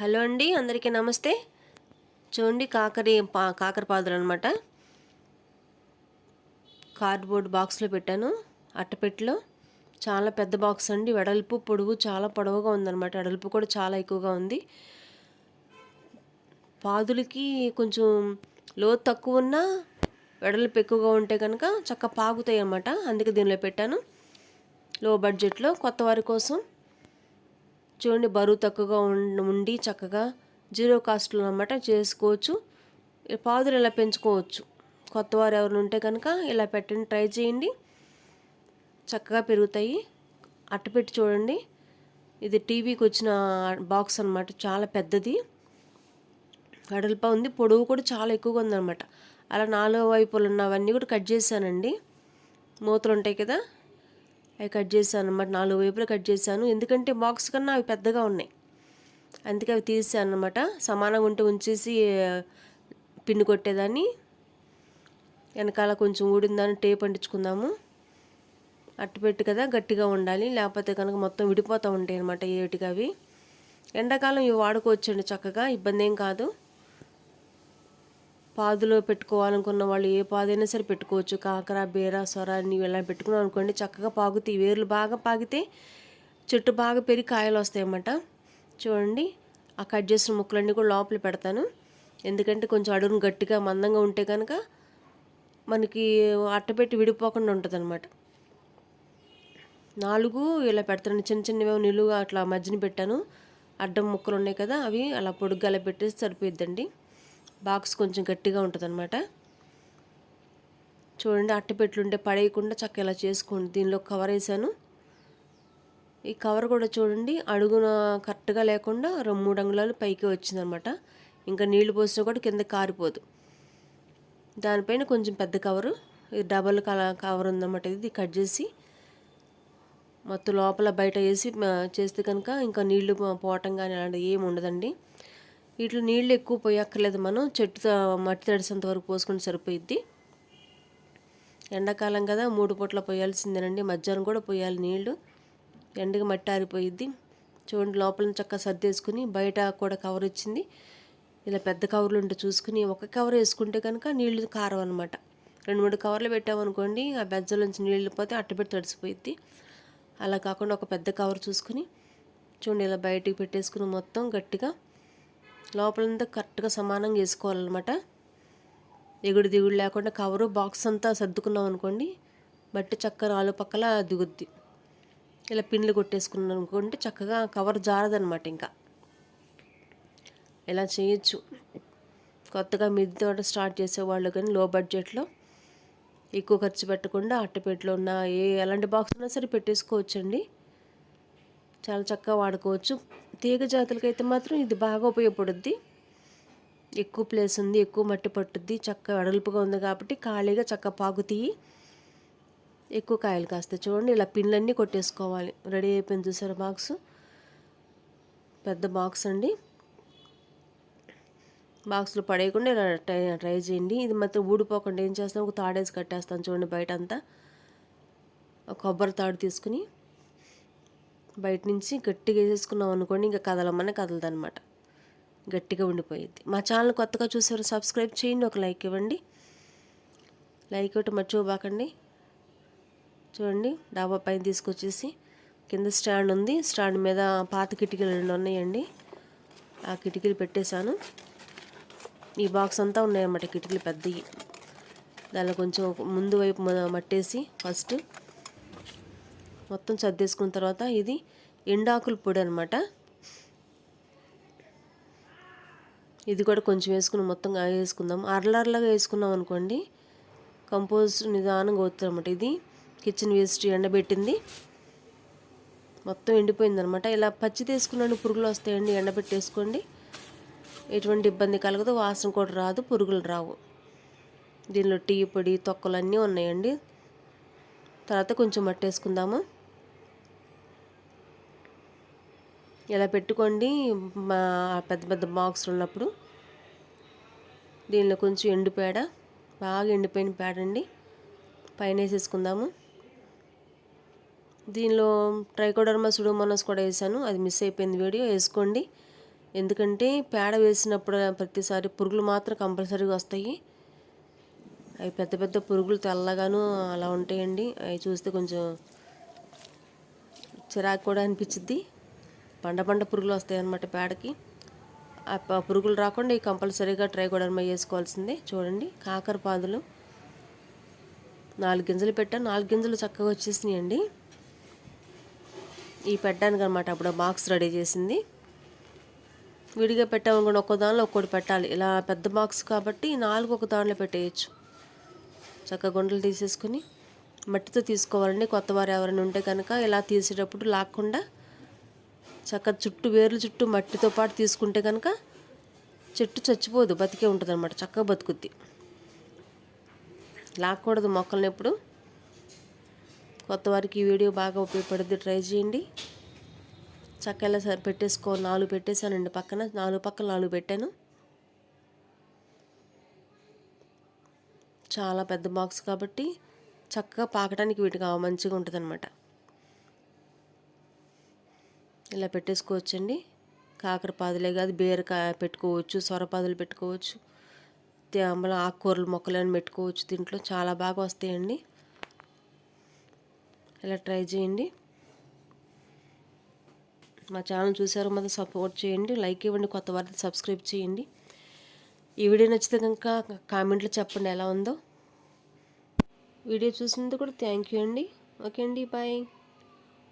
Hello అండి అందరికీ నమస్తే. చూడండి కాకరి పా కాకర పాదులు అనమాట కార్డ్బోర్డ్ బాక్స్లో పెట్టాను అట్టపెట్టిలో. చాలా పెద్ద బాక్స్ అండి వెడల్పు పొడవు చాలా పొడవుగా ఉందన్నమాట. వెడల్పు కూడా చాలా ఎక్కువగా ఉంది. పాదులకి కొంచెం లోతు తక్కువ ఉన్నా వెడల్పు ఎక్కువగా ఉంటే కనుక చక్క పాగుతాయి అన్నమాట. అందుకే దీనిలో పెట్టాను. లో బడ్జెట్లో కొత్త వారి కోసం చూడండి బరువు తక్కువగా ఉండి చక్కగా జీరో కాస్ట్లో అనమాట చేసుకోవచ్చు. పాదులు ఇలా పెంచుకోవచ్చు. కొత్త వారు ఎవరు ఉంటే కనుక ఇలా పెట్టండి ట్రై చేయండి. చక్కగా పెరుగుతాయి. అట్టపెట్టి చూడండి. ఇది టీవీకి వచ్చిన బాక్స్ అనమాట చాలా పెద్దది. కడలిపా ఉంది. పొడవు కూడా చాలా ఎక్కువగా ఉందన్నమాట. అలా నాలుగు వైపులు ఉన్నవన్నీ కూడా కట్ చేశానండి. మూతలు ఉంటాయి కదా. అవి కట్ చేశాను అనమాట నాలుగు వైపులు కట్ చేశాను. ఎందుకంటే బాక్స్ కన్నా అవి పెద్దగా ఉన్నాయి. అందుకే అవి తీసాను అనమాట సమానంగా ఉంటే ఉంచేసి పిన్ను కొట్టేదాన్ని. వెనకాల కొంచెం ఊడిందని టేప్ అంటించుకుందాము. అట్టుపెట్టు కదా గట్టిగా ఉండాలి. లేకపోతే కనుక మొత్తం విడిపోతూ ఉంటాయి అనమాట ఏటికి అవి. ఎండాకాలం ఇవి వాడుకోవచ్చండి చక్కగా ఇబ్బంది ఏం కాదు. పాదులో పెట్టుకోవాలనుకున్న వాళ్ళు ఏ పాదైనా సరే పెట్టుకోవచ్చు. కాకర బీర సొర నీవు ఇలా పెట్టుకున్నాం అనుకోండి చక్కగా పాగుతాయి వేర్లు బాగా పాగితే చెట్టు బాగా పెరిగి కాయలు వస్తాయన్నమాట. చూడండి ఆ కట్ చేసిన ముక్కలన్నీ కూడా లోపల పెడతాను. ఎందుకంటే కొంచెం అడుగును గట్టిగా మందంగా ఉంటే కనుక మనకి అట్టపెట్టి విడిపోకుండా ఉంటుంది అనమాట నాలుగు ఇలా పెడతాను. చిన్న చిన్నవి నిలువుగా అట్లా మధ్యన పెట్టాను. అడ్డం ముక్కలు ఉన్నాయి కదా అవి అలా పొడుగ్గా అలా పెట్టేసి సరిపోయిద్దండి. బాక్స్ కొంచెం గట్టిగా ఉంటుంది అనమాట చూడండి అట్టపెట్లుంటే పడేయకుండా చక్క ఇలా చేసుకోండి. దీనిలో కవర్ వేసాను ఈ కవర్ కూడా చూడండి అడుగున కరెక్ట్గా లేకుండా రెండు మూడు అంగుళాలు పైకి వచ్చిందనమాట ఇంకా నీళ్ళు పోసినా కూడా కింద కారిపోదు. దానిపైన కొంచెం పెద్ద కవరు ఇది డబల్ కల కవర్ ఉందన్నమాట ఇది. కట్ చేసి మొత్తం లోపల బయట వేసి చేస్తే కనుక ఇంకా నీళ్ళు పోవటం కానీ అలాంటివి ఏమి ఉండదండి. వీటిలో నీళ్ళు ఎక్కువ పోయక్కర్లేదు మనం. చెట్టు మట్టి తడిసేంత వరకు పోసుకుంటే సరిపోయిద్ది. ఎండాకాలం కదా మూడు పూట్ల పోయాల్సిందేనండి. మధ్యాహ్నం కూడా పోయాలి నీళ్ళు ఎండకి మట్టి ఆరిపోయిద్ది. చూడండి లోపల చక్కగా సర్దేసుకుని బయట కూడా కవర్ ఇచ్చింది ఇలా పెద్ద కవర్లు ఉంటే చూసుకుని ఒక కవర్ వేసుకుంటే కనుక నీళ్ళు కారం అనమాట రెండు మూడు కవర్లు పెట్టామనుకోండి ఆ బెజ్జలోంచి నీళ్ళు పోతే అట్టపెట్టి తడిసిపోయిద్ది. అలా కాకుండా ఒక పెద్ద కవర్ చూసుకుని చూడండి ఇలా బయటికి పెట్టేసుకుని మొత్తం గట్టిగా లోపలంతా కరెక్ట్గా సమానంగా వేసుకోవాలన్నమాట. ఎగుడు దిగుడు లేకుండా కవరు బాక్స్ అంతా సర్దుకున్నాం అనుకోండి బట్టి చక్క నాలుగు పక్కల దిగుద్ది. ఇలా పిన్లు కొట్టేసుకున్నాం అనుకోండి చక్కగా కవర్ జారదనమాట ఇంకా. ఇలా చేయొచ్చు. కొత్తగా మిద్ది తోట స్టార్ట్ చేసేవాళ్ళు కానీ లో బడ్జెట్లో ఎక్కువ ఖర్చు పెట్టకుండా అట్టపెట్టలో ఉన్న ఏ ఎలాంటి బాక్స్ ఉన్నా సరే పెట్టేసుకోవచ్చండి. చాలా చక్కగా వాడుకోవచ్చు. తీగ జాతులకైతే మాత్రం ఇది బాగా ఉపయోగపడుద్ది. ఎక్కువ ప్లేస్ ఉంది ఎక్కువ మట్టి పట్టుద్ది చక్క వెడల్పుగా ఉంది కాబట్టి ఖాళీగా చక్క పాగుతీయి ఎక్కువ కాయలు కాస్తాయి చూడండి ఇలా పిన్లన్నీ కొట్టేసుకోవాలి. రెడీ అయిపోయింది చూసారు బాక్స్ పెద్ద బాక్స్ అండి. బాక్స్లో పడేయకుండా ఇలా ట్రై ట్రై చేయండి. ఇది మాత్రం ఊడిపోకుండా ఏం చేస్తాం? ఒక తాడేసి కట్టేస్తాను చూడండి బయట అంతా కొబ్బరి తాడు తీసుకుని బయట నుంచి గట్టిగా వేసేసుకున్నాం అనుకోండి ఇంకా కదలమని కదలదు అనమాట గట్టిగా ఉండిపోయింది మా ఛానల్ కొత్తగా చూసారు సబ్స్క్రైబ్ చేయండి ఒక లైక్ ఇవ్వండి. లైక్ ఇవ్వటం మర్చిపోబాకండి. చూడండి డాబా పైన తీసుకొచ్చేసి కింద స్టాండ్ ఉంది. స్టాండ్ మీద పాత కిటికీలు రెండు ఉన్నాయండి. ఆ కిటికీలు పెట్టేశాను. ఈ బాక్స్ అంతా ఉన్నాయన్నమాట కిటికీలు పెద్దవి దానిలో కొంచెం ముందు వైపు మట్టేసి ఫస్ట్ మొత్తం సర్దేసుకున్న తర్వాత ఇది ఎండాకుల పొడి అనమాట ఇది కూడా కొంచెం వేసుకుని మొత్తం వేసుకుందాం. అరలర్లాగా వేసుకున్నాం అనుకోండి కంపోస్ట్ నిదానంగా అవుతుంది అనమాట ఇది కిచెన్ వేస్ట్ ఎండబెట్టింది. మొత్తం ఎండిపోయింది అనమాట ఇలా పచ్చి తీసుకున్నాను పురుగులు వస్తాయండి ఎండబెట్టేసుకోండి. ఎటువంటి ఇబ్బంది కలగదు వాసన కూడా రాదు పురుగులు రావు. దీనిలో టీ పొడి తొక్కలు అన్నీ ఉన్నాయండి. తర్వాత కొంచెం మట్టేసుకుందాము. ఇలా పెట్టుకోండి. మా పెద్ద పెద్ద బాక్స్ ఉన్నప్పుడు దీనిలో కొంచెం ఎండు పేడ బాగా ఎండిపోయిన పేడ అండి పైన వేసేసుకుందాము. దీనిలో ట్రైకోడర్మా సుడోమోనస్ కూడా వేసాను. అది మిస్ అయిపోయింది వీడియో వేసుకోండి. ఎందుకంటే పేడ వేసినప్పుడు ప్రతిసారి పురుగులు మాత్రం కంపల్సరీగా వస్తాయి. అవి పెద్ద పెద్ద పురుగులు తెల్లగాను అలా ఉంటాయండి. అవి చూస్తే కొంచెం చిరాకు కూడా అనిపించిద్ది బండ బండ పురుగులు వస్తాయి అనమాట పేడకి. ఆ పురుగులు రాకుండా ఈ కంపల్సరీగా ట్రైకోడర్మా వేసుకోవాల్సిందే. చూడండి కాకర పాదులు. నాలుగు గింజలు పెట్టాను నాలుగు గింజలు చక్కగా వచ్చేసినాయండి. ఈ పెట్టడానికి అనమాట అప్పుడు బాక్స్ రెడీ చేసింది. విడిగా పెట్టామనుకోండి ఒక్కో దానిలో ఒక్కోటి పెట్టాలి. ఇలా పెద్ద బాక్స్ కాబట్టి నాలుగు ఒక దానిలో పెట్టేయచ్చు. చక్కగా గుండలు తీసేసుకుని మట్టితో తీసుకోవాలండి. కొత్త వారు ఎవరైనా ఉంటే కనుక ఇలా తీసేటప్పుడు లాక్కుండా చక్కగా చుట్టూ వేర్లు చుట్టూ మట్టితో పాటు తీసుకుంటే కనుక చెట్టు చచ్చిపోదు బతికే ఉంటుంది అనమాట చక్కగా బతుకుద్ది. లాక్కూడదు మొక్కలను ఎప్పుడు. కొత్త వారికి ఈ వీడియో బాగా ఉపయోగపడుద్ది ట్రై చేయండి. చక్కగా సరే పెట్టేసుకో నాలుగు పెట్టేశానండి పక్కన నాలుగు పక్కన నాలుగు పెట్టాను. చాలా పెద్ద బాక్స్ కాబట్టి చక్కగా పాకడానికి వీటికి మంచిగా ఉంటుంది అనమాట ఇలా పెట్టేసుకోవచ్చండి. కాకరపాదులే కాదు బీరకాయ పెట్టుకోవచ్చు సొరపాదులు పెట్టుకోవచ్చు మళ్ళీ ఆకుకూరలు మొక్కలను పెట్టుకోవచ్చు. దీంట్లో చాలా బాగా వస్తాయండి. ఇలా ట్రై చేయండి. మా ఛానల్ చూసారు మాత్రం సపోర్ట్ చేయండి లైక్ ఇవ్వండి కొత్త వారిని సబ్స్క్రైబ్ చేయండి. ఈ వీడియో నచ్చితే కనుక కామెంట్లో చెప్పండి ఎలా ఉందో. వీడియో చూసినందుకు కూడా థ్యాంక్ యూ అండి. ఓకే అండి బాయ్.